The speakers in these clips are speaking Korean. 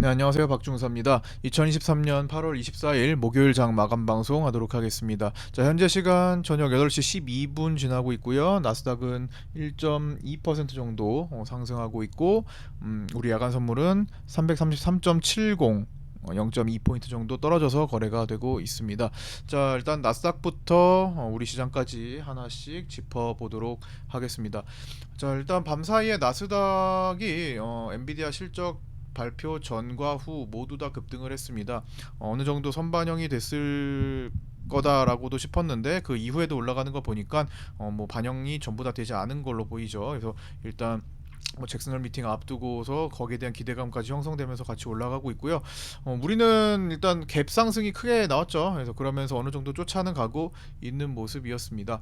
네, 안녕하세요. 박중서입니다. 2023년 8월 24일 목요일 장 마감 방송 하도록 하겠습니다. 자, 현재 시간 저녁 8시 12분 지나고 있고요. 나스닥은 1.2% 정도 어, 상승하고 있고 음, 우리 야간 선물은 333.70 어, 0.2포인트 정도 떨어져서 거래가 되고 있습니다. 자, 일단 나스닥부터 어, 우리 시장까지 하나씩 짚어보도록 하겠습니다. 자, 일단 밤 사이에 나스닥이 어, 엔비디아 실적 발표 전과 후 모두 다 급등을 했습니다. 어, 어느 정도 선반영이 됐을 거다라고도 싶었는데 그 이후에도 올라가는 거 보니까 어, 뭐 반영이 전부 다 되지 않은 걸로 보이죠. 그래서 일단 뭐 잭슨홀 미팅 앞두고서 거기에 대한 기대감까지 형성되면서 같이 올라가고 있고요. 어, 우리는 일단 갭 상승이 크게 나왔죠. 그래서 그러면서 어느 정도 쫓아는 가고 있는 모습이었습니다.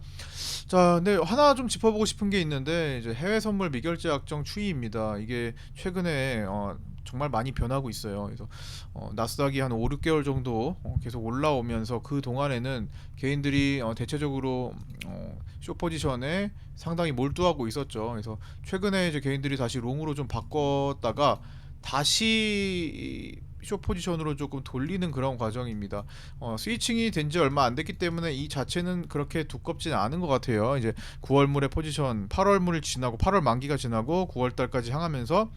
자, 근데 하나 좀 짚어보고 싶은 게 있는데 이제 해외 선물 미결제 약정 추이입니다. 이게 최근에 어, 정말 많이 변하고 있어요. 그래서 어, 나스닥이 한 5, 6개월 정도 어, 계속 올라오면서 그 동안에는 개인들이 어, 대체적으로 어, 쇼 포지션에 상당히 몰두하고 있었죠. 그래서 최근에 이제 개인들이 다시 롱으로 좀 바꿨다가 다시 쇼 포지션으로 조금 돌리는 그런 과정입니다. 어, 스위칭이 된 지 얼마 안 됐기 때문에 이 자체는 그렇게 두껍지는 않은 것 같아요. 이제 9월물의 포지션, 8월물을 지나고 8월 만기가 지나고 9월 달까지 향하면서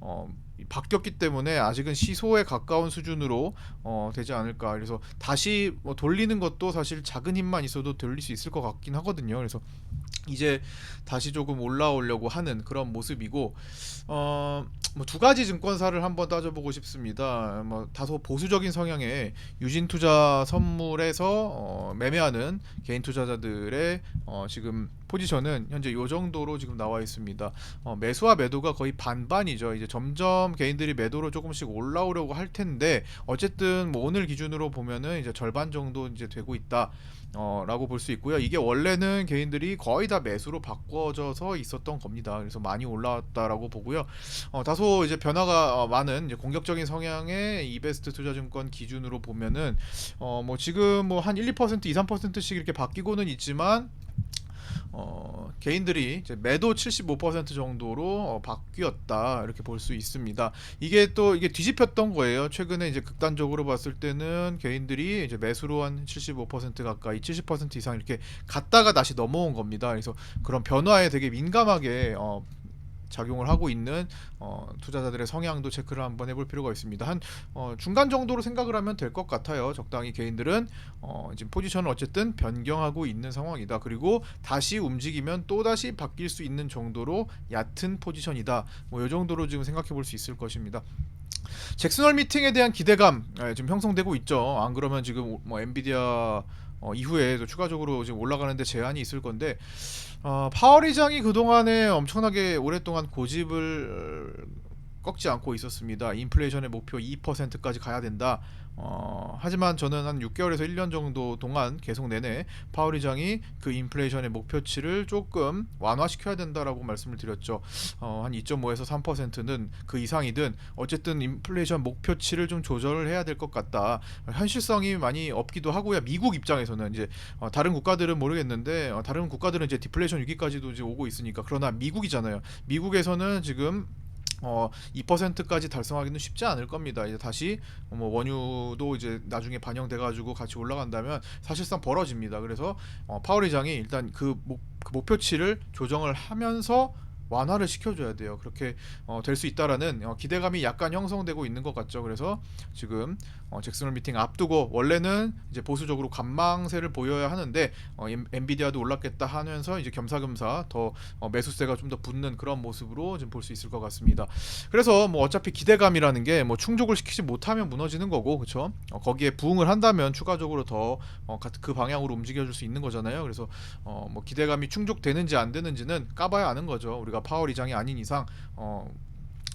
어, 바뀌었기 때문에 아직은 시소에 가까운 수준으로 어, 되지 않을까. 그래서 다시 뭐 돌리는 것도 사실 작은 힘만 있어도 돌릴 수 있을 것 같긴 하거든요. 그래서 이제 다시 조금 올라오려고 하는 그런 모습이고 어, 뭐 두 가지 증권사를 한번 따져보고 싶습니다. 뭐 다소 보수적인 성향의 유진 투자 선물에서 어, 매매하는 개인 투자자들의 어, 지금 포지션은 현재 요 정도로 지금 나와 있습니다. 어, 매수와 매도가 거의 반반이죠. 이제 점점 개인들이 매도로 조금씩 올라오려고 할 텐데 어쨌든 뭐 오늘 기준으로 보면은 이제 절반 정도 이제 되고 있다. 어, 라고 볼 수 있고요. 이게 원래는 개인들이 거의 다 매수로 바꿔져서 있었던 겁니다. 그래서 많이 올라왔다라고 보고요. 어, 다소 이제 변화가 어, 많은 이제 공격적인 성향의 이베스트 투자증권 기준으로 보면은 어, 뭐 지금 뭐 한 1, 2% 2, 3%씩 이렇게 바뀌고는 있지만 어, 개인들이 매도 75% 정도로 어, 바뀌었다 이렇게 볼 수 있습니다. 이게 또 이게 뒤집혔던 거예요. 최근에 이제 극단적으로 봤을 때는 개인들이 이제 매수로 한 75% 가까이 70% 이상 이렇게 갔다가 다시 넘어온 겁니다. 그래서 그런 변화에 되게 민감하게 어, 작용을 하고 있는 어, 투자자들의 성향도 체크를 한번 해볼 필요가 있습니다. 한 어, 중간 정도로 생각을 하면 될 것 같아요. 적당히 개인들은 어, 지금 포지션을 어쨌든 변경하고 있는 상황이다. 그리고 다시 움직이면 또 다시 바뀔 수 있는 정도로 얕은 포지션이다. 뭐 이 정도로 지금 생각해 볼 수 있을 것입니다. 잭슨홀 미팅에 대한 기대감 예, 지금 형성되고 있죠. 안 그러면 지금 뭐 엔비디아 어, 이후에 또 추가적으로 지금 올라가는데 제한이 있을 건데 어, 파월 의장이 그동안에 엄청나게 오랫동안 고집을 꺾지 않고 있었습니다. 인플레이션의 목표 2%까지 가야 된다. 어, 하지만 저는 한 6개월에서 1년 정도 동안 계속 내내 파월 의장이 그 인플레이션의 목표치를 조금 완화시켜야 된다라고 말씀을 드렸죠. 어, 한 2.5에서 3%는 그 이상이든 어쨌든 인플레이션 목표치를 좀 조절을 해야 될 것 같다. 현실성이 많이 없기도 하고요. 미국 입장에서는 이제 어, 다른 국가들은 모르겠는데 어, 다른 국가들은 이제 디플레이션 위기까지도 이제 오고 있으니까 그러나 미국이잖아요. 미국에서는 지금 어 2%까지 달성하기는 쉽지 않을 겁니다. 이제 다시 뭐 원유도 이제 나중에 반영돼 가지고 같이 올라간다면 사실상 벌어집니다. 그래서 어 파월 의장이 일단 그, 목, 그 목표치를 조정을 하면서 완화를 시켜줘야 돼요. 그렇게 어, 될 수 있다라는 어, 기대감이 약간 형성되고 있는 것 같죠. 그래서 지금 어, 잭슨홀 미팅 앞두고 원래는 이제 보수적으로 관망세를 보여야 하는데 어, 엔- 엔비디아도 올랐겠다 하면서 이제 겸사겸사 더 어, 매수세가 좀 더 붙는 그런 모습으로 지금 볼수 있을 것 같습니다. 그래서 뭐 어차피 기대감이라는 게 뭐 충족을 시키지 못하면 무너지는 거고 그렇죠. 어, 거기에 부응을 한다면 추가적으로 더 어, 가- 그 방향으로 움직여줄 수 있는 거잖아요. 그래서 어, 뭐 기대감이 충족되는지 안 되는지는 까봐야 아는 거죠. 우리가 파월 의장이 아닌 이상 어,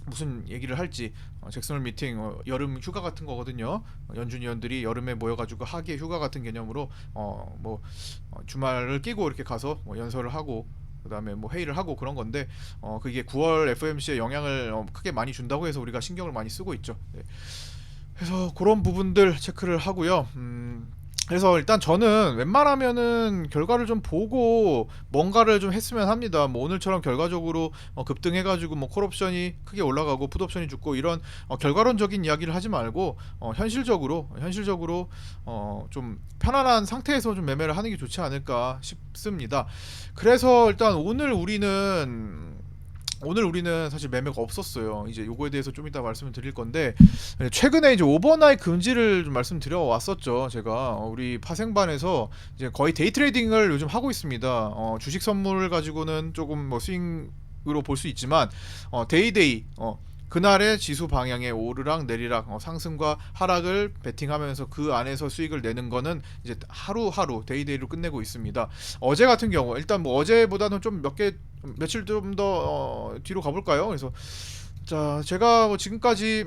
무슨 얘기를 할지 어, 잭슨홀 미팅 어, 여름 휴가 같은 거거든요. 어, 연준 위원들이 여름에 모여가지고 하계 휴가 같은 개념으로 어, 뭐 어, 주말을 끼고 이렇게 가서 뭐 연설을 하고 그다음에 뭐 회의를 하고 그런 건데 어, 그게 9월 FOMC에 영향을 어, 크게 많이 준다고 해서 우리가 신경을 많이 쓰고 있죠. 네. 그래서 그런 부분들 체크를 하고요. 음, 그래서 일단 저는 웬만하면은 결과를 좀 보고 뭔가를 좀 했으면 합니다. 뭐 오늘처럼 결과적으로 어, 급등해가지고 뭐 콜옵션이 크게 올라가고 풋옵션이 죽고 이런 어, 결과론적인 이야기를 하지 말고 어, 현실적으로 현실적으로 어, 좀 편안한 상태에서 좀 매매를 하는 게 좋지 않을까 싶습니다. 그래서 일단 오늘 우리는 오늘 우리는 사실 매매가 없었어요. 이제 요거에 대해서 좀 이따 말씀을 드릴 건데 최근에 이제 오버나잇 금지를 좀 말씀드려 왔었죠. 제가 어, 우리 파생반에서 이제 거의 데이 트레이딩을 요즘 하고 있습니다. 어, 주식 선물을 가지고는 조금 뭐 스윙으로 볼 수 있지만 어, 데이데이 어, 그날의 지수 방향의 오르락 내리락 어, 상승과 하락을 베팅하면서 그 안에서 수익을 내는 거는 이제 하루하루 데이데이로 끝내고 있습니다. 어제 같은 경우 일단 뭐 어제보다는 좀 몇 개 며칠 좀더 어, 뒤로 가볼까요? 그래서 자 제가 뭐 지금까지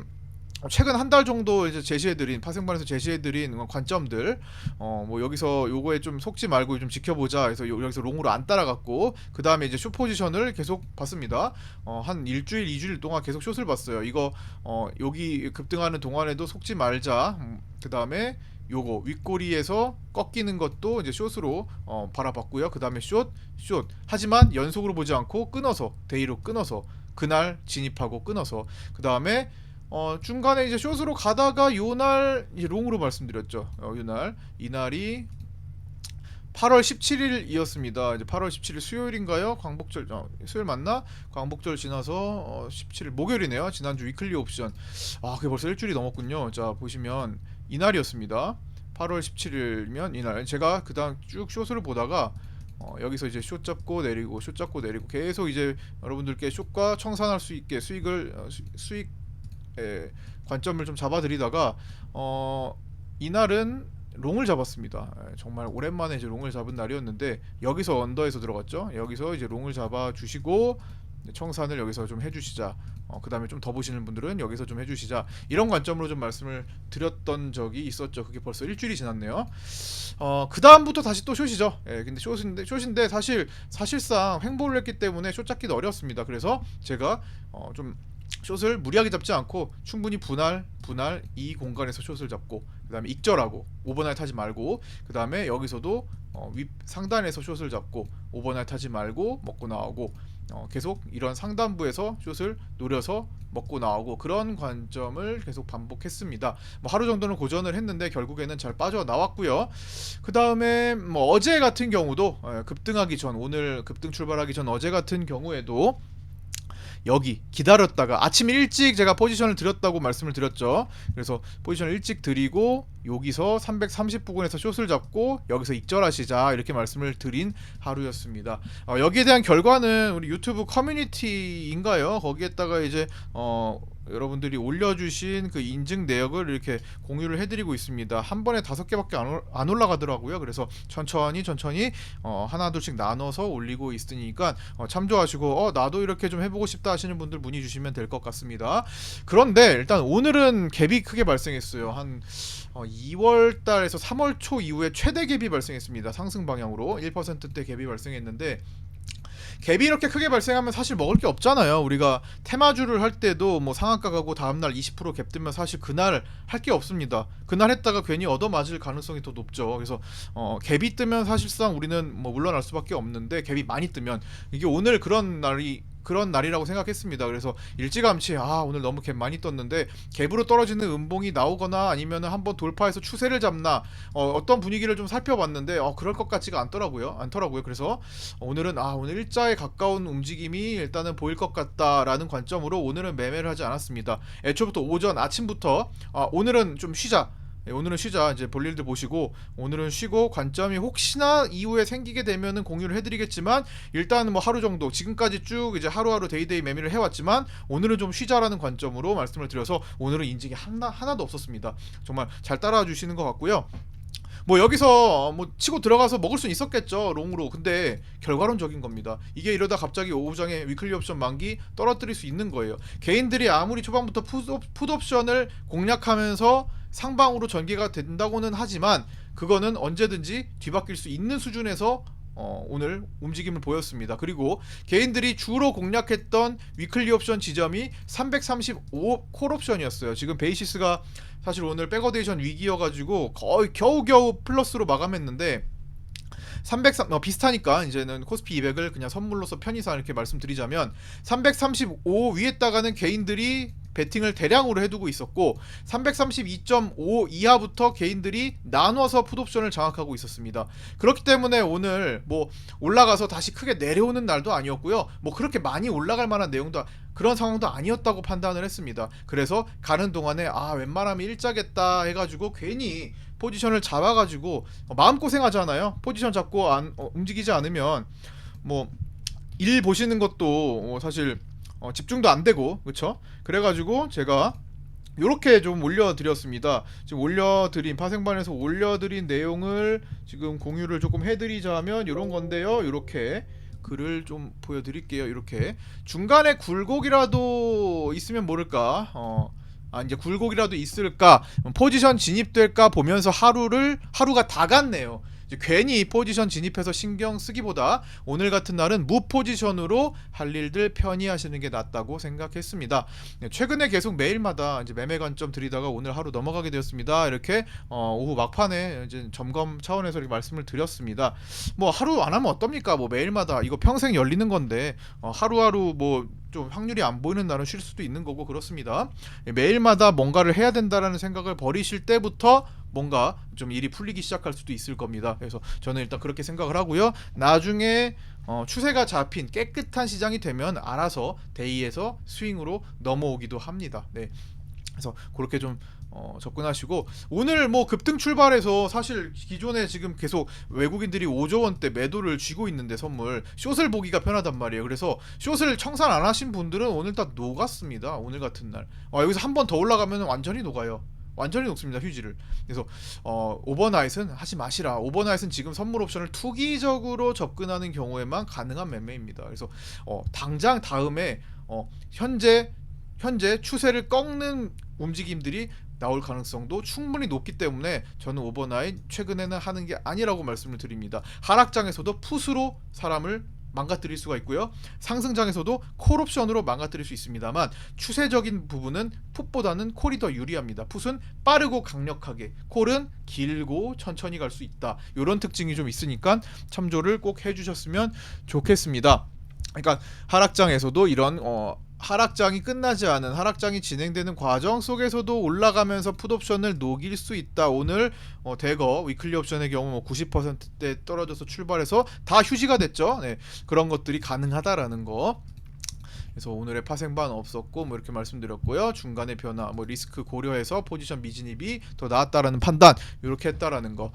최근 한 달 정도 이제 제시해드린 파생반에서 제시해드린 관점들 어 뭐 여기서 요거에 좀 속지 말고 좀 지켜보자 요- 여기서 롱으로 안 따라갔고 그 다음에 이제 숏 포지션을 계속 봤습니다 어 한 일주일 이주일 동안 계속 숏을 봤어요 이거 어 여기 급등하는 동안에도 속지 말자 그 다음에 요거 윗꼬리에서 꺾이는 것도 이제 숏으로 어, 바라봤고요. 그 다음에 숏, 숏. 하지만 연속으로 보지 않고 끊어서 데이로 끊어서 그날 진입하고 끊어서 그 다음에 어, 중간에 이제 숏으로 가다가 요날 이제 롱으로 말씀드렸죠. 어, 요날 이날이 8월 17일이었습니다. 이제 8월 17일 수요일인가요? 광복절 어, 수요일 맞나? 광복절 지나서 어, 17일 목요일이네요. 지난주 위클리 옵션. 아, 그게 벌써 일주일이 넘었군요. 자, 보시면 이날이었습니다. 8월 17일이면 이날. 제가 그다음 쭉 숏을 보다가 어, 여기서 이제 숏 잡고 내리고 숏 잡고 내리고 계속 이제 여러분들께 숏과 청산할 수 있게 수익을 어, 수, 수익 에, 관점을 좀 잡아드리다가 어, 이날은 롱을 잡았습니다. 에, 정말 오랜만에 이제 롱을 잡은 날이었는데 여기서 언더에서 들어갔죠. 여기서 이제 롱을 잡아 주시고 청산을 여기서 좀 해주시자. 어, 그 다음에 좀 더 보시는 분들은 여기서 좀 해주시자. 이런 관점으로 좀 말씀을 드렸던 적이 있었죠. 그게 벌써 일주일이 지났네요. 어, 그 다음부터 다시 또 숏이죠. 예, 근데 숏인데, 숏인데 사실 사실상 횡보를 했기 때문에 숏 잡기도 어렵습니다. 그래서 제가 어, 좀 숏을 무리하게 잡지 않고 충분히 분할 분할 이 공간에서 숏을 잡고 그 다음에 익절하고 오버나잇 하지 말고 그 다음에 여기서도 어, 윗 상단에서 숏을 잡고 오버나잇 하지 말고 먹고 나오고 어, 계속 이런 상단부에서 숏을 노려서 먹고 나오고 그런 관점을 계속 반복했습니다. 뭐 하루 정도는 고전을 했는데 결국에는 잘 빠져 나왔고요. 그 다음에 뭐 어제 같은 경우도 예, 급등하기 전 오늘 급등 출발하기 전 어제 같은 경우에도 여기 기다렸다가 아침 일찍 제가 포지션을 드렸다고 말씀을 드렸죠. 그래서 포지션을 일찍 드리고 여기서 330 부근에서 숏을 잡고 여기서 익절하시자 이렇게 말씀을 드린 하루였습니다. 어, 여기에 대한 결과는 우리 유튜브 커뮤니티인가요? 거기에다가 이제 어 여러분들이 올려주신 그 인증 내역을 이렇게 공유를 해드리고 있습니다. 한 번에 다섯 개밖에 안, 올라가더라고요. 그래서 천천히 천천히 어, 하나 둘씩 나눠서 올리고 있으니까 어, 참조하시고 어 나도 이렇게 좀 해보고 싶다 하시는 분들 문의 주시면 될 것 같습니다. 그런데 일단 오늘은 갭이 크게 발생했어요. 한 어, 2월 달에서 3월 초 이후에 최대 갭이 발생했습니다. 상승 방향으로 1%대 갭이 발생했는데 갭이 이렇게 크게 발생하면 사실 먹을 게 없잖아요. 우리가 테마주를 할 때도 뭐 상한가 가고 다음날 20%갭 뜨면 사실 그날 할 게 없습니다. 그날 했다가 괜히 얻어맞을 가능성이 더 높죠. 그래서 어, 갭이 뜨면 사실상 우리는 뭐 물러날 수밖에 없는데 갭이 많이 뜨면 이게 오늘 그런 날이 그런 날이라고 생각했습니다. 그래서 일찌감치 아 오늘 너무 갭 많이 떴는데 갭으로 떨어지는 음봉이 나오거나 아니면 한번 돌파해서 추세를 잡나 어, 어떤 분위기를 좀 살펴봤는데 어, 그럴 것 같지가 않더라고요. 않더라고요. 그래서 오늘은 아 오늘 일자에 가까운 움직임이 일단은 보일 것 같다라는 관점으로 오늘은 매매를 하지 않았습니다. 애초부터 오전 아침부터 아 오늘은 좀 쉬자. 예, 오늘은 쉬자 이제 볼 일들 보시고 오늘은 쉬고 관점이 혹시나 이후에 생기게 되면은 공유를 해드리겠지만 일단은 뭐 하루 정도 지금까지 쭉 이제 하루하루 데이데이 매매를 해왔지만 오늘은 좀 쉬자라는 관점으로 말씀을 드려서 오늘은 인증이 하나 하나도 없었습니다. 정말 잘 따라와 주시는 것 같고요. 뭐 여기서 뭐 치고 들어가서 먹을 수 있었겠죠 롱으로. 근데 결과론적인 겁니다. 이게 이러다 갑자기 오후장에 위클리 옵션 만기 떨어뜨릴 수 있는 거예요. 개인들이 아무리 초반부터 풋옵, 풋옵션을 공략하면서 상방으로 전개가 된다고는 하지만 그거는 언제든지 뒤바뀔 수 있는 수준에서 어, 오늘 움직임을 보였습니다. 그리고 개인들이 주로 공략했던 위클리 옵션 지점이 335 콜 옵션이었어요. 지금 베이시스가 사실 오늘 백어데이션 위기여가지고 거의 겨우겨우 플러스로 마감했는데 303 어, 비슷하니까 이제는 코스피 200을 그냥 선물로서 편의상 이렇게 말씀드리자면 335 위에다가는 개인들이 베팅을 대량으로 해두고 있었고 332.5 이하부터 개인들이 나눠서 풋옵션을 장악하고 있었습니다. 그렇기 때문에 오늘 뭐 올라가서 다시 크게 내려오는 날도 아니었고요. 뭐 그렇게 많이 올라갈 만한 내용도 그런 상황도 아니었다고 판단을 했습니다. 그래서 가는 동안에 아 웬만하면 일자겠다 해가지고 괜히 포지션을 잡아가지고 어, 마음 고생하잖아요. 포지션 잡고 안 어, 움직이지 않으면 뭐 일 보시는 것도 어, 사실 어, 집중도 안 되고 그렇죠. 그래가지고 제가 요렇게 좀 올려드렸습니다. 지금 올려드린 파생반에서 올려드린 내용을 지금 공유를 조금 해드리자면 이런 건데요. 이렇게 글을 좀 보여드릴게요. 이렇게 중간에 굴곡이라도 있으면 모를까. 어, 아 이제 굴곡이라도 있을까 포지션 진입될까 보면서 하루를 하루가 다 갔네요. 괜히 포지션 진입해서 신경 쓰기보다 오늘 같은 날은 무포지션으로 할 일들 편히 하시는 게 낫다고 생각했습니다. 네, 최근에 계속 매일마다 이제 매매 관점 드리다가 오늘 하루 넘어가게 되었습니다. 이렇게 어, 오후 막판에 이제 점검 차원에서 이렇게 말씀을 드렸습니다. 뭐 하루 안 하면 어떻습니까? 뭐 매일마다 이거 평생 열리는 건데 어, 하루하루 뭐좀 확률이 안 보이는 날은 쉴 수도 있는 거고 그렇습니다. 예, 매일마다 뭔가를 해야 된다라는 생각을 버리실 때부터 뭔가 좀 일이 풀리기 시작할 수도 있을 겁니다. 그래서 저는 일단 그렇게 생각을 하고요. 나중에 어, 추세가 잡힌 깨끗한 시장이 되면 알아서 데이에서 스윙으로 넘어오기도 합니다. 네. 그래서 그렇게 좀 어, 접근하시고 오늘 뭐 급등 출발해서 사실 기존에 지금 계속 외국인들이 5조 원대 매도를 쥐고 있는데 선물 숏을 보기가 편하단 말이에요. 그래서 숏을 청산 안 하신 분들은 오늘 다 녹았습니다. 오늘 같은 날 어, 여기서 한 번 더 올라가면 완전히 녹아요. 완전히 녹습니다 휴지를. 그래서 어, 오버나잇은 하지 마시라. 오버나잇은 지금 선물 옵션을 투기적으로 접근하는 경우에만 가능한 매매입니다. 그래서 어, 당장 다음에 어, 현재 현재 추세를 꺾는 움직임들이 나올 가능성도 충분히 높기 때문에 저는 오버나잇 최근에는 하는 게 아니라고 말씀을 드립니다. 하락장에서도 풋으로 사람을 망가뜨릴 수가 있고요. 상승장에서도 콜옵션으로 망가뜨릴 수 있습니다만 추세적인 부분은 풋보다는 콜이 더 유리합니다. 풋은 빠르고 강력하게, 콜은 길고 천천히 갈 수 있다. 이런 특징이 좀 있으니까 참조를 꼭 해주셨으면 좋겠습니다. 그러니까 하락장에서도 이런 어, 하락장이 끝나지 않은 하락장이 진행되는 과정 속에서도 올라가면서 풋옵션을 녹일 수 있다. 오늘 어, 대거 위클리 옵션의 경우 뭐 90%대 떨어져서 출발해서 다 휴지가 됐죠. 네, 그런 것들이 가능하다라는 거. 그래서 오늘의 파생반 없었고 뭐 이렇게 말씀드렸고요. 중간의 변화, 뭐 리스크 고려해서 포지션 미진입이 더 나았다라는 판단 이렇게 했다라는 거.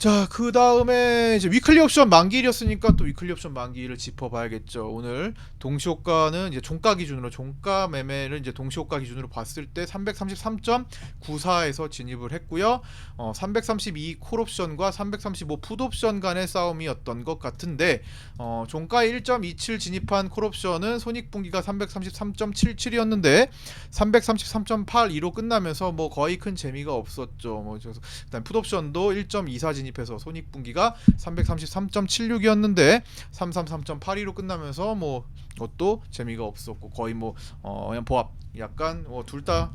자, 그 다음에 이제 위클리 옵션 만기일이었으니까 또 위클리 옵션 만기일을 짚어봐야겠죠. 오늘 동시호가는 이제 종가 기준으로 종가 매매를 이제 동시호가 기준으로 봤을 때 333.94에서 진입을 했고요. 어, 332 콜 옵션과 335 풋옵션 간의 싸움이었던 것 같은데 어, 종가 1.27 진입한 콜 옵션은 손익 분기가 333.77이었는데 333.82로 끝나면서 뭐 거의 큰 재미가 없었죠. 뭐 그래서 일단 풋옵션도 1.24 진입 해서 손익분기가 333.76이었는데 333.82로 끝나면서 뭐 그것도 재미가 없었고 거의 뭐 어, 그냥 보합 약간 뭐둘다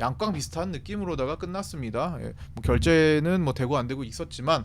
양광 비슷한 느낌으로다가 끝났습니다. 예, 뭐 결제는 뭐 되고 안 되고 있었지만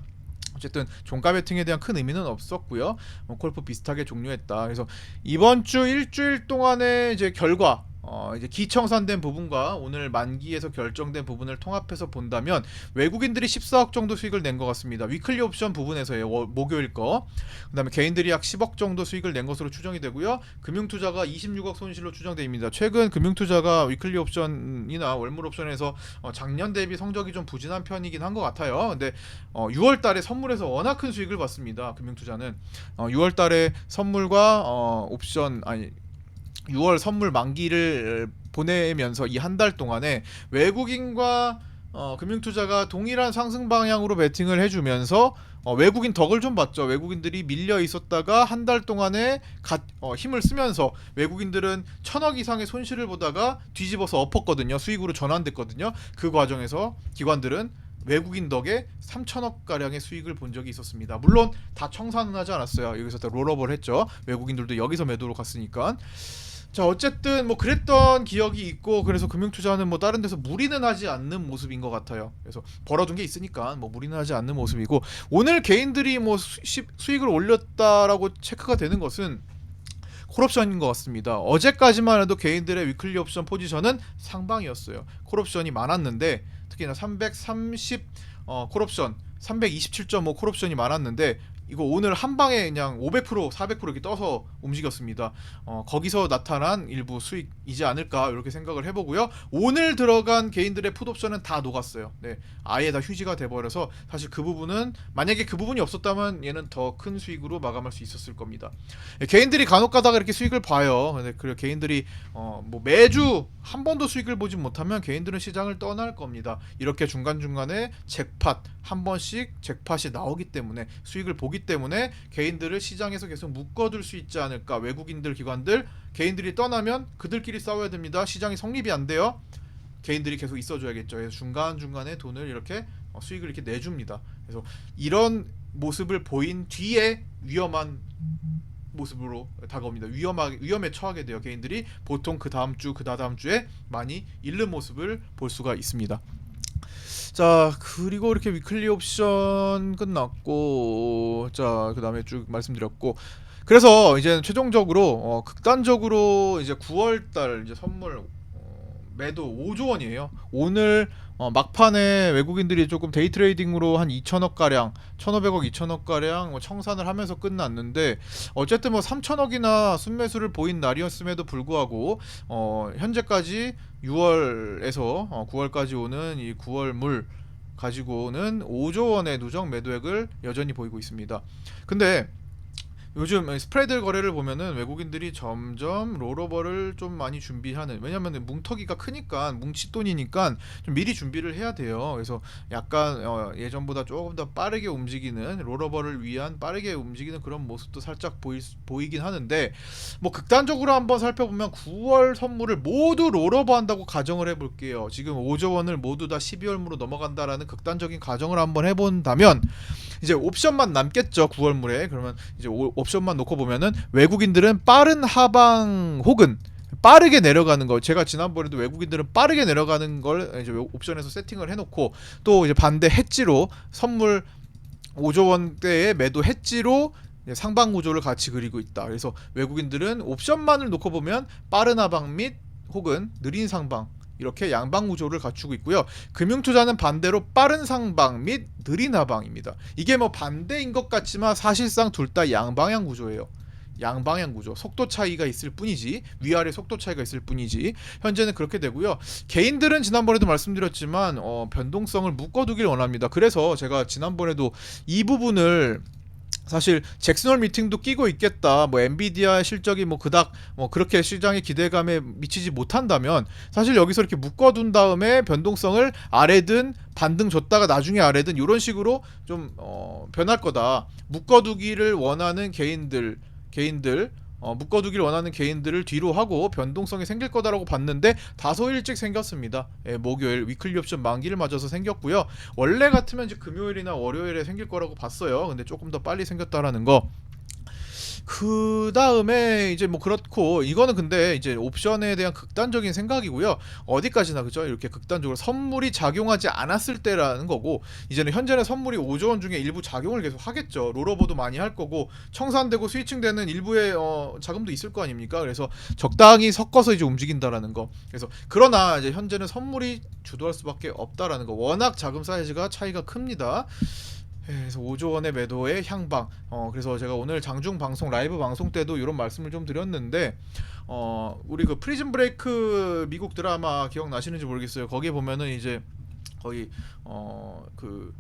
어쨌든 종가 베팅에 대한 큰 의미는 없었고요. 뭐 골프 비슷하게 종료했다. 그래서 이번 주 일주일 동안의 이제 결과 어 이제 기청산된 부분과 오늘 만기에서 결정된 부분을 통합해서 본다면 외국인들이 14억 정도 수익을 낸 것 같습니다. 위클리 옵션 부분에서요 월- 목요일 거. 그다음에 개인들이 약 10억 정도 수익을 낸 것으로 추정이 되고요. 금융투자가 26억 손실로 추정됩니다. 최근 금융투자가 위클리 옵션이나 월물 옵션에서 어, 작년 대비 성적이 좀 부진한 편이긴 한 것 같아요. 근데 어, 6월달에 선물에서 워낙 큰 수익을 봤습니다. 금융투자는 어, 6월달에 선물과 어, 옵션 아니 6월 선물 만기를 보내면서 이 한 달 동안에 외국인과 어, 금융투자가 동일한 상승 방향으로 베팅을 해주면서 어, 외국인 덕을 좀 봤죠. 외국인들이 밀려 있었다가 한 달 동안에 가, 어, 힘을 쓰면서 외국인들은 천억 이상의 손실을 보다가 뒤집어서 엎었거든요. 수익으로 전환됐거든요. 그 과정에서 기관들은 외국인 덕에 3천억 가량의 수익을 본 적이 있었습니다. 물론 다 청산은 하지 않았어요. 여기서 다 롤업을 했죠. 외국인들도 여기서 매도로 갔으니까. 자 어쨌든 뭐 그랬던 기억이 있고 그래서 금융투자는 뭐 다른 데서 무리는 하지 않는 모습인 것 같아요. 그래서 벌어둔 게 있으니까 뭐 무리는 하지 않는 모습이고 오늘 개인들이 뭐 수, 수익을 올렸다라고 체크가 되는 것은 콜옵션인 것 같습니다. 어제까지만 해도 개인들의 위클리 옵션 포지션은 상방이었어요. 콜옵션이 많았는데 특히나 330 어, 콜옵션 327.5 콜옵션이 많았는데 이거 오늘 한 방에 그냥 500% 400% 이렇게 떠서 움직였습니다. 어, 거기서 나타난 일부 수익이지 않을까 이렇게 생각을 해보고요. 오늘 들어간 개인들의 풋옵션은 다 녹았어요. 네, 아예 다 휴지가 돼버려서 사실 그 부분은 만약에 그 부분이 없었다면 얘는 더 큰 수익으로 마감할 수 있었을 겁니다. 예, 개인들이 간혹가다가 이렇게 수익을 봐요. 근데 그 개인들이 어, 뭐 매주 한 번도 수익을 보지 못하면 개인들은 시장을 떠날 겁니다. 이렇게 중간 중간에 잭팟 한 번씩 잭팟이 나오기 때문에 수익을 보기 때문에 개인들을 시장에서 계속 묶어둘 수 있지 않을까. 외국인들 기관들 개인들이 떠나면 그들끼리 싸워야 됩니다. 시장이 성립이 안 돼요. 개인들이 계속 있어줘야겠죠. 그래서 중간 중간에 돈을 이렇게 어, 수익을 이렇게 내줍니다. 그래서 이런 모습을 보인 뒤에 위험한 모습으로 다가옵니다. 위험하게 위험에 처하게 돼요. 개인들이 보통 그 다음 주, 그 다다음 주에 많이 잃는 모습을 볼 수가 있습니다. 자 그리고 이렇게 위클리 옵션 끝났고 자 그 다음에 쭉 말씀드렸고. 그래서 이제 최종적으로 어, 극단적으로 이제 9월달 이제 선물 어, 매도 5조 원이에요. 오늘 어, 막판에 외국인들이 조금 데이 트레이딩으로 한 2천억 가량, 1,500억, 2천억 가량 뭐 청산을 하면서 끝났는데 어쨌든 뭐 3천억이나 순매수를 보인 날이었음에도 불구하고 어, 현재까지 6월에서 어, 9월까지 오는 이 9월 물 가지고는 5조 원의 누적 매도액을 여전히 보이고 있습니다. 근데 요즘 스프레드 거래를 보면은 외국인들이 점점 롤오버를 좀 많이 준비하는 왜냐면은 뭉터기가 크니까 뭉칫돈이니까 좀 미리 준비를 해야 돼요. 그래서 약간 어, 예전보다 조금 더 빠르게 움직이는 롤오버를 위한 빠르게 움직이는 그런 모습도 살짝 보이, 보이긴 하는데 뭐 극단적으로 한번 살펴보면 9월 선물을 모두 롤오버 한다고 가정을 해볼게요. 지금 5조 원을 모두 다 12월무로 넘어간다라는 극단적인 가정을 한번 해본다면 이제 옵션만 남겠죠 9월물에 그러면 이제 오- 옵션만 놓고 보면은 외국인들은 빠른 하방 혹은 빠르게 내려가는 거 제가 지난번에도 외국인들은 빠르게 내려가는 걸 이제 옵션에서 세팅을 해놓고 또 이제 반대 해지로 선물 5조 원대의 매도 해지로 상방 구조를 같이 그리고 있다. 그래서 외국인들은 옵션만을 놓고 보면 빠른 하방 및 혹은 느린 상방 이렇게 양방 구조를 갖추고 있고요. 금융투자는 반대로 빠른 상방 및 느린 하방입니다. 이게 뭐 반대인 것 같지만 사실상 둘 다 양방향 구조예요. 양방향 구조, 속도 차이가 있을 뿐이지 위아래 속도 차이가 있을 뿐이지 현재는 그렇게 되고요. 개인들은 지난번에도 말씀드렸지만 어, 변동성을 묶어두길 원합니다. 그래서 제가 지난번에도 이 부분을 사실 잭슨홀 미팅도 끼고 있겠다. 뭐 엔비디아 실적이 뭐 그닥 뭐 그렇게 시장의 기대감에 미치지 못한다면 사실 여기서 이렇게 묶어둔 다음에 변동성을 아래든 반등 줬다가 나중에 아래든 이런 식으로 좀 어, 변할 거다. 묶어두기를 원하는 개인들 개인들 어, 묶어두기를 원하는 개인들을 뒤로 하고 변동성이 생길 거다라고 봤는데 다소 일찍 생겼습니다. 예, 목요일 위클리 옵션 만기를 맞아서 생겼고요. 원래 같으면 이제 금요일이나 월요일에 생길 거라고 봤어요. 근데 조금 더 빨리 생겼다라는 거. 그 다음에 이제 뭐 그렇고 이거는 근데 이제 옵션에 대한 극단적인 생각이고요. 어디까지나 그죠? 이렇게 극단적으로 선물이 작용하지 않았을 때라는 거고 이제는 현재는 선물이 5조 원 중에 일부 작용을 계속 하겠죠. 롤오버도 많이 할 거고 청산되고 스위칭되는 일부의 어, 자금도 있을 거 아닙니까? 그래서 적당히 섞어서 이제 움직인다라는 거. 그래서 그러나 이제 현재는 선물이 주도할 수밖에 없다라는 거. 워낙 자금 사이즈가 차이가 큽니다. 예, 그래서 5조 원의 매도의 향방. 어 그래서 제가 오늘 장중 방송 라이브 방송 때도 이런 말씀을 좀 드렸는데 어 우리 그 프리즌 브레이크 미국 드라마 기억나시는지 모르겠어요. 거기에 보면은 이제 거의 어그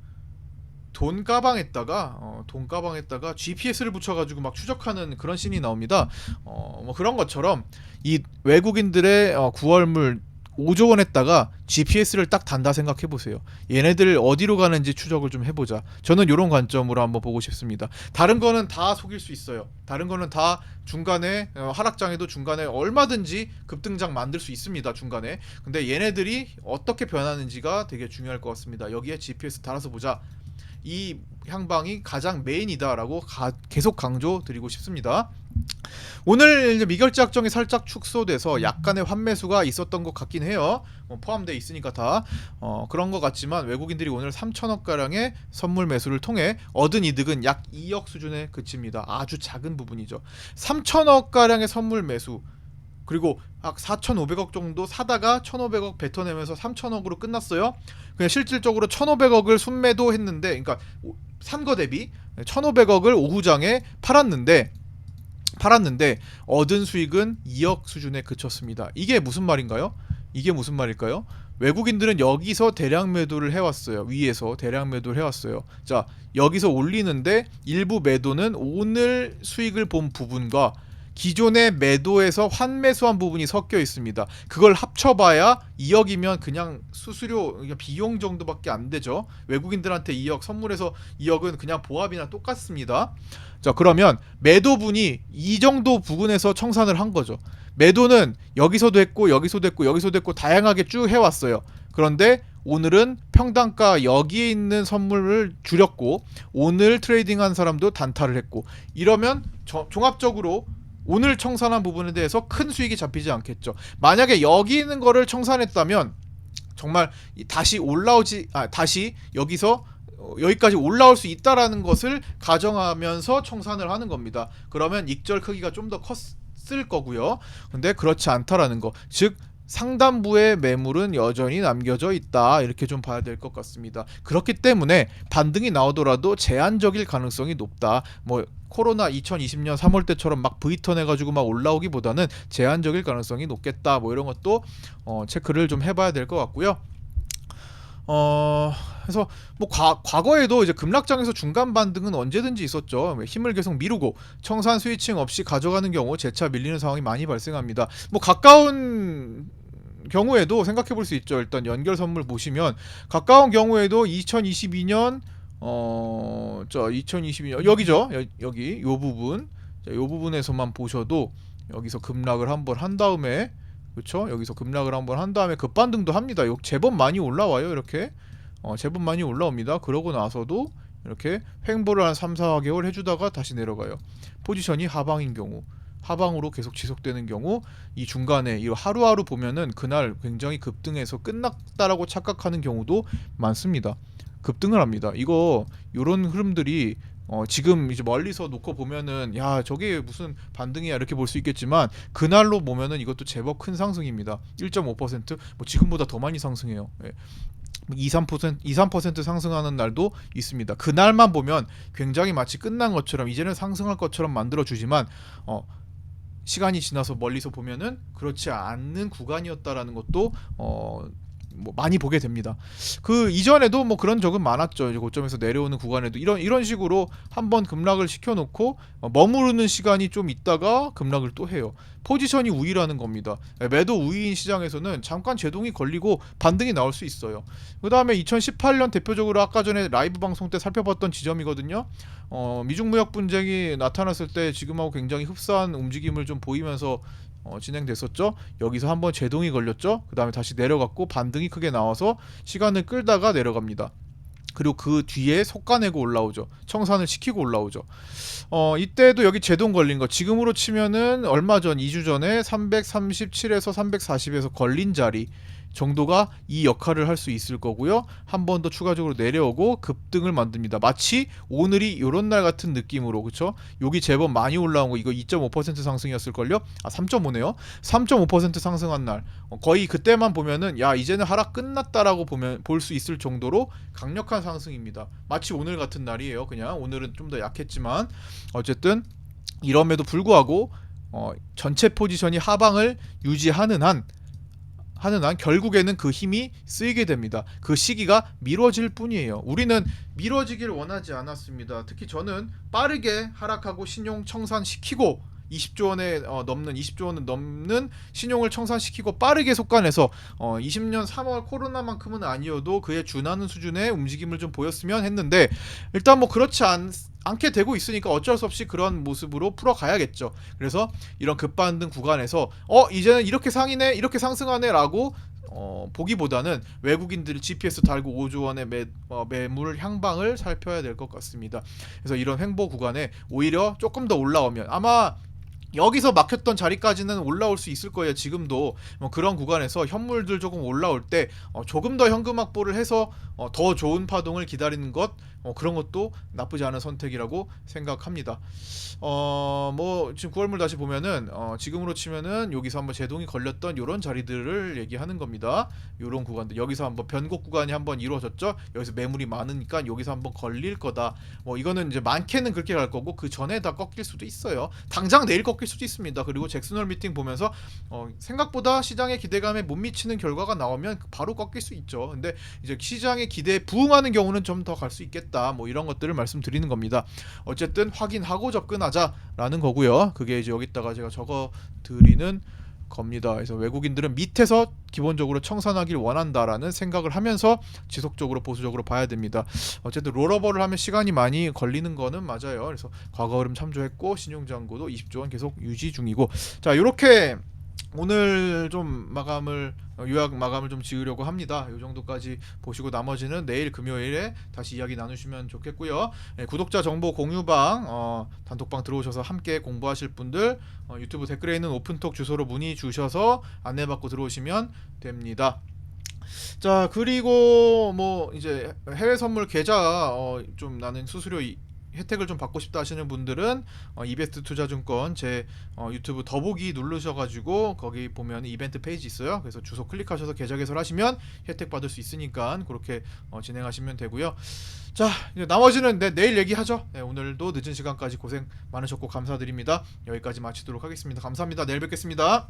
돈 가방에다가 어, 돈 가방에다가 GPS를 붙여가지고 막 추적하는 그런 씬이 나옵니다. 어, 뭐 그런 것처럼 이 외국인들의 어, 9월물 5조 원 했다가 GPS를 딱 단다 생각해 보세요. 얘네들 어디로 가는지 추적을 좀 해보자. 저는 이런 관점으로 한번 보고 싶습니다. 다른 거는 다 속일 수 있어요. 다른 거는 다 중간에 어, 하락장에도 중간에 얼마든지 급등장 만들 수 있습니다. 중간에. 근데 얘네들이 어떻게 변하는지가 되게 중요할 것 같습니다. 여기에 GPS 달아서 보자. 이 향방이 가장 메인이다라고 가- 계속 강조 드리고 싶습니다. 오늘 미결제 확정이 살짝 축소돼서 약간의 환매수가 있었던 것 같긴 해요. 뭐 포함돼 있으니까 다 어, 그런 것 같지만 외국인들이 오늘 3천억 가량의 선물 매수를 통해 얻은 이득은 약 2억 수준에 그칩니다. 아주 작은 부분이죠. 3천억 가량의 선물 매수 그리고 약 4,500억 정도 사다가 1,500억 뱉어내면서 3,000억으로 끝났어요. 그냥 실질적으로 1,500억을 순매도 했는데, 그러니까 오- 산거 대비 1,500억을 오후장에 팔았는데 팔았는데 얻은 수익은 2억 수준에 그쳤습니다. 이게 무슨 말인가요? 이게 무슨 말일까요? 외국인들은 여기서 대량 매도를 해왔어요. 위에서 대량 매도를 해왔어요. 자, 여기서 올리는데 일부 매도는 오늘 수익을 본 부분과 기존의 매도에서 환매수한 부분이 섞여 있습니다. 그걸 합쳐봐야 2억이면 그냥 수수료 그러니까 비용 정도밖에 안 되죠. 외국인들한테 2억 선물해서 2억은 그냥 보합이나 똑같습니다. 자 그러면 매도분이 이 정도 부분에서 청산을 한 거죠. 매도는 여기서도 했고 여기서도 했고 여기서도 했고 다양하게 쭉 해왔어요. 그런데 오늘은 평단가 여기에 있는 선물을 줄였고 오늘 트레이딩한 사람도 단타를 했고 이러면 저- 종합적으로 오늘 청산한 부분에 대해서 큰 수익이 잡히지 않겠죠. 만약에 여기 있는 거를 청산했다면 정말 이- 다시 올라오지 아 다시 여기서 어, 여기까지 올라올 수 있다라는 것을 가정하면서 청산을 하는 겁니다. 그러면 익절 크기가 좀 더 컸을 거고요. 근데 그렇지 않다라는 거. 즉 상단부의 매물은 여전히 남겨져 있다. 이렇게 좀 봐야 될 것 같습니다. 그렇기 때문에 반등이 나오더라도 제한적일 가능성이 높다. 뭐 코로나 2020년 3월 때처럼 막 V턴 해가지고 막 올라오기보다는 제한적일 가능성이 높겠다. 뭐 이런 것도 어, 체크를 좀 해봐야 될 것 같고요. 어 그래서 뭐 과, 과거에도 이제 급락장에서 중간 반등은 언제든지 있었죠. 힘을 계속 미루고 청산 스위칭 없이 가져가는 경우 재차 밀리는 상황이 많이 발생합니다. 뭐 가까운 경우에도 생각해 볼 수 있죠. 일단 연결 선물 보시면 가까운 경우에도 2022년 어 저 2022년 여기죠. 여, 여기 요 부분 자, 요 부분에서만 보셔도 여기서 급락을 한번 한 다음에 그렇죠? 여기서 급락을 한번 한 다음에 급반등도 합니다. 요 제법 많이 올라와요. 이렇게 어, 제법 많이 올라옵니다. 그러고 나서도 이렇게 횡보를 한 3, 4개월 해주다가 다시 내려가요. 포지션이 하방인 경우 하방으로 계속 지속되는 경우 이 중간에 이 하루하루 보면은 그날 굉장히 급등해서 끝났다라고 착각하는 경우도 많습니다. 급등을 합니다. 이거 요런 흐름들이 어, 지금 이제 멀리서 놓고 보면은 야 저게 무슨 반등이야 이렇게 볼 수 있겠지만 그날로 보면은 이것도 제법 큰 상승입니다. 1.5%뭐 지금보다 더 많이 상승해요. 예. 2, 3% 2, 3% 상승하는 날도 있습니다. 그날만 보면 굉장히 마치 끝난 것처럼 이제는 상승할 것처럼 만들어 주지만 어 시간이 지나서 멀리서 보면은 그렇지 않는 구간이었다라는 것도 어. 뭐 많이 보게 됩니다. 그 이전에도 뭐 그런 적은 많았죠. 이제 고점에서 내려오는 구간에도 이런 이런 식으로 한번 급락을 시켜놓고 어, 머무르는 시간이 좀 있다가 급락을 또 해요. 포지션이 우위라는 겁니다. 예, 매도 우위인 시장에서는 잠깐 제동이 걸리고 반등이 나올 수 있어요. 그 다음에 2018년 대표적으로 아까 전에 라이브 방송 때 살펴봤던 지점이거든요. 어, 미중 무역 분쟁이 나타났을 때 지금하고 굉장히 흡사한 움직임을 좀 보이면서 어, 진행됐었죠. 여기서 한번 제동이 걸렸죠. 그 다음에 다시 내려갔고 반등이 크게 나와서 시간을 끌다가 내려갑니다. 그리고 그 뒤에 속가내고 올라오죠. 청산을 시키고 올라오죠. 어, 이때도 여기 제동 걸린 거 지금으로 치면은 얼마 전 2주 전에 337에서 340에서 걸린 자리 정도가 이 역할을 할 수 있을 거고요. 한 번 더 추가적으로 내려오고 급등을 만듭니다. 마치 오늘이 이런 날 같은 느낌으로 그쵸? 여기 제법 많이 올라온 거 이거 2.5% 상승이었을 걸요? 아 3.5네요. 3.5% 상승한 날 어, 거의 그때만 보면은 야 이제는 하락 끝났다라고 보면 볼 수 있을 정도로 강력한 상승입니다. 마치 오늘 같은 날이에요. 그냥 오늘은 좀 더 약했지만 어쨌든 이럼에도 불구하고 어, 전체 포지션이 하방을 유지하는 한 하는 한 결국에는 그 힘이 쓰이게 됩니다. 그 시기가 미뤄질 뿐이에요. 우리는 미뤄지길 원하지 않았습니다. 특히 저는 빠르게 하락하고 신용 청산시키고 20조 원에 어, 넘는 20조 원은 넘는 신용을 청산시키고 빠르게 속간해서 어, 20년 3월 코로나만큼은 아니어도 그에 준하는 수준의 움직임을 좀 보였으면 했는데 일단 뭐 그렇지 않, 않게 되고 있으니까 어쩔 수 없이 그런 모습으로 풀어가야겠죠. 그래서 이런 급반등 구간에서 어 이제는 이렇게 상이네 이렇게 상승하네라고 어, 보기보다는 외국인들이 GPS 달고 5조 원의 매, 어, 매물 향방을 살펴야 될 것 같습니다. 그래서 이런 횡보 구간에 오히려 조금 더 올라오면 아마 여기서 막혔던 자리까지는 올라올 수 있을 거예요. 지금도 뭐 그런 구간에서 현물들 조금 올라올 때 어, 조금 더 현금 확보를 해서 어, 더 좋은 파동을 기다리는 것 어, 그런 것도 나쁘지 않은 선택이라고 생각합니다. 어, 뭐 지금 9월물 다시 보면은 어, 지금으로 치면은 여기서 한번 제동이 걸렸던 이런 자리들을 얘기하는 겁니다. 이런 구간들 여기서 한번 변곡 구간이 한번 이루어졌죠. 여기서 매물이 많으니까 여기서 한번 걸릴 거다. 뭐 이거는 이제 많게는 그렇게 갈 거고 그 전에 다 꺾일 수도 있어요. 당장 내일 꺾일 수도 있습니다. 그리고 잭슨홀 미팅 보면서 어, 생각보다 시장의 기대감에 못 미치는 결과가 나오면 바로 꺾일 수 있죠. 근데 이제 시장의 기대에 부응하는 경우는 좀 더 갈 수 있겠다. 뭐 이런 것들을 말씀드리는 겁니다. 어쨌든 확인하고 접근하자라는 거고요. 그게 이제 여기다가 제가 적어 드리는 겁니다. 그래서 외국인들은 밑에서 기본적으로 청산하길 원한다라는 생각을 하면서 지속적으로 보수적으로 봐야 됩니다. 어쨌든 롤오버를 하면 시간이 많이 걸리는 거는 맞아요. 그래서 과거 흐름 참조했고 신용장고도 20조 원 계속 유지 중이고 자 이렇게 오늘 좀 마감을 어, 요약 마감을 좀 지으려고 합니다. 이 정도까지 보시고 나머지는 내일 금요일에 다시 이야기 나누시면 좋겠고요. 예, 구독자 정보 공유방 어, 단톡방 들어오셔서 함께 공부하실 분들 어, 유튜브 댓글에 있는 오픈톡 주소로 문의 주셔서 안내받고 들어오시면 됩니다. 자 그리고 뭐 이제 해외 선물 계좌 어, 좀 나는 수수료 이- 혜택을 좀 받고 싶다 하시는 분들은 어, 이베스트 투자증권 제 어, 유튜브 더보기 누르셔가지고 거기 보면 이벤트 페이지 있어요. 그래서 주소 클릭하셔서 계좌 개설하시면 혜택 받을 수 있으니까 그렇게 어, 진행하시면 되고요. 자 이제 나머지는 네, 내일 얘기하죠. 네, 오늘도 늦은 시간까지 고생 많으셨고 감사드립니다. 여기까지 마치도록 하겠습니다. 감사합니다. 내일 뵙겠습니다.